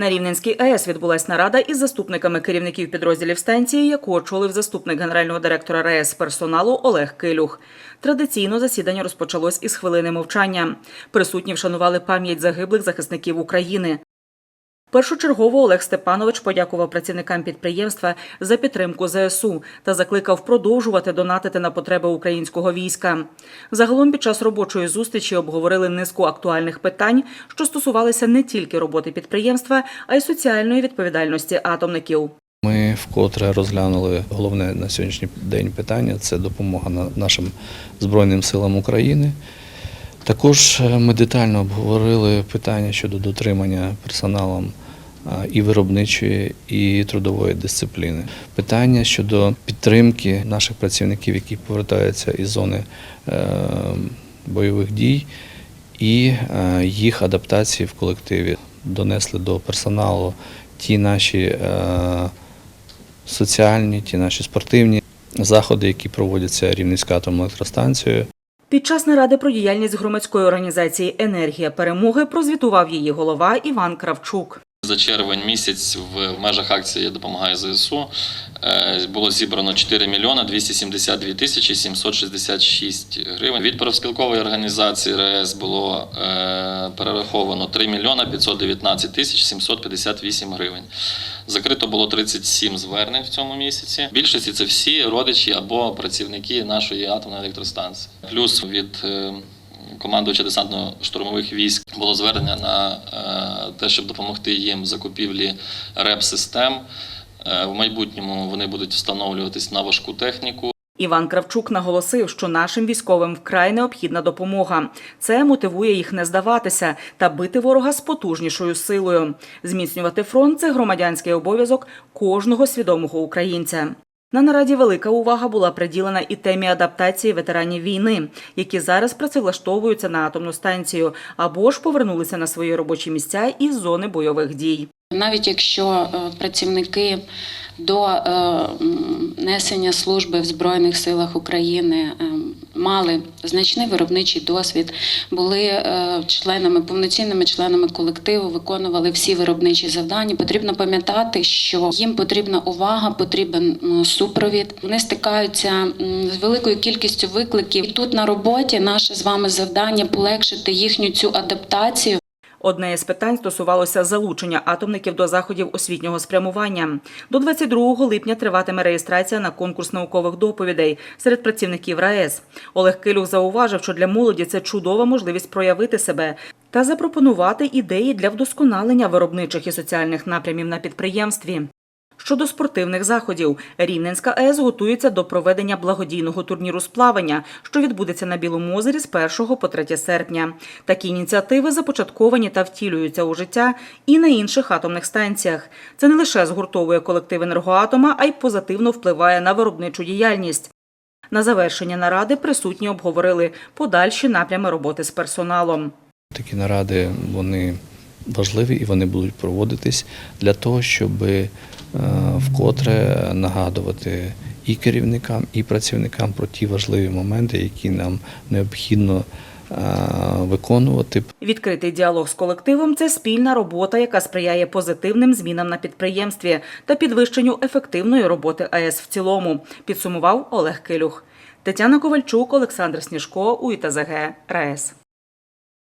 На Рівненській АЕС відбулась нарада із заступниками керівників підрозділів станції, яку очолив заступник генерального директора РАЕС персоналу Олег Килюх. Традиційно засідання розпочалось із хвилини мовчання. Присутні вшанували пам'ять загиблих захисників України. Першочергово Олег Степанович подякував працівникам підприємства за підтримку ЗСУ та закликав продовжувати донатити на потреби українського війська. Загалом під час робочої зустрічі обговорили низку актуальних питань, що стосувалися не тільки роботи підприємства, а й соціальної відповідальності атомників. Ми вкотре розглянули головне на сьогоднішній день питання це допомога нашим Збройним силам України. Також е, ми детально обговорили питання щодо дотримання персоналом і виробничої, і трудової дисципліни. Питання щодо підтримки наших працівників, які повертаються із зони е, бойових дій, і е, їх адаптації в колективі. Донесли до персоналу ті наші е, соціальні, ті наші спортивні заходи, які проводяться Рівненською атомною електростанцією. Під час наради про діяльність громадської організації Енергія перемоги прозвітував її голова Іван Кравчук. За червень місяць в межах акції «Я допомагаю ЗСУ» е, було зібрано 4 мільйони 272 тисячі 766 гривень. Від профспілкової організації РАЕС було е, перераховано 3 мільйони 519 тисяч 758 гривень. Закрито було 37 звернень в цьому місяці. Більшості це всі родичі або працівники нашої атомної електростанції. Плюс від е, командувача десантно-штурмових військ було звернення на е, те, щоб допомогти їм в закупівлі РЕП-систем. Е, В майбутньому вони будуть встановлюватись на важку техніку. Іван Кравчук наголосив, що нашим військовим вкрай необхідна допомога. Це мотивує їх не здаватися та бити ворога з потужнішою силою. Зміцнювати фронт це громадянський обов'язок кожного свідомого українця. На нараді велика увага була приділена і темі адаптації ветеранів війни, які зараз працевлаштовуються на атомну станцію або ж повернулися на свої робочі місця із зони бойових дій. Навіть якщо е, працівники до е, несення служби в Збройних силах України е, мали значний виробничий досвід, були е, членами, повноцінними членами колективу, виконували всі виробничі завдання. Потрібно пам'ятати, що їм потрібна увага, потрібен супровід. Вони стикаються з великою кількістю викликів. І тут на роботі наше з вами завдання полегшити їхню цю адаптацію. Одне з питань стосувалося залучення атомників до заходів освітнього спрямування. До 22 липня триватиме реєстрація на конкурс наукових доповідей серед працівників РаЕС. Олег Килюх зауважив, що для молоді це чудова можливість проявити себе та запропонувати ідеї для вдосконалення виробничих і соціальних напрямів на підприємстві. Щодо спортивних заходів, Рівненська АЕС готується до проведення благодійного турніру з плавання, що відбудеться на Білому озері з 1 по 3 серпня. Такі ініціативи започатковані та втілюються у життя і на інших атомних станціях. Це не лише згуртовує колектив енергоатома, а й позитивно впливає на виробничу діяльність. На завершення наради присутні обговорили подальші напрями роботи з персоналом. Такі наради вони важливі і вони будуть проводитись для того, щоб е, вкотре нагадувати і керівникам, і працівникам про ті важливі моменти, які нам необхідно е, виконувати Відкритий діалог з колективом це спільна робота, яка сприяє позитивним змінам на підприємстві та підвищенню ефективної роботи АЕС в цілому, підсумував Олег Килюх. Тетяна Ковальчук, Олександр Сніжко, УІТЗГ, РаЕС.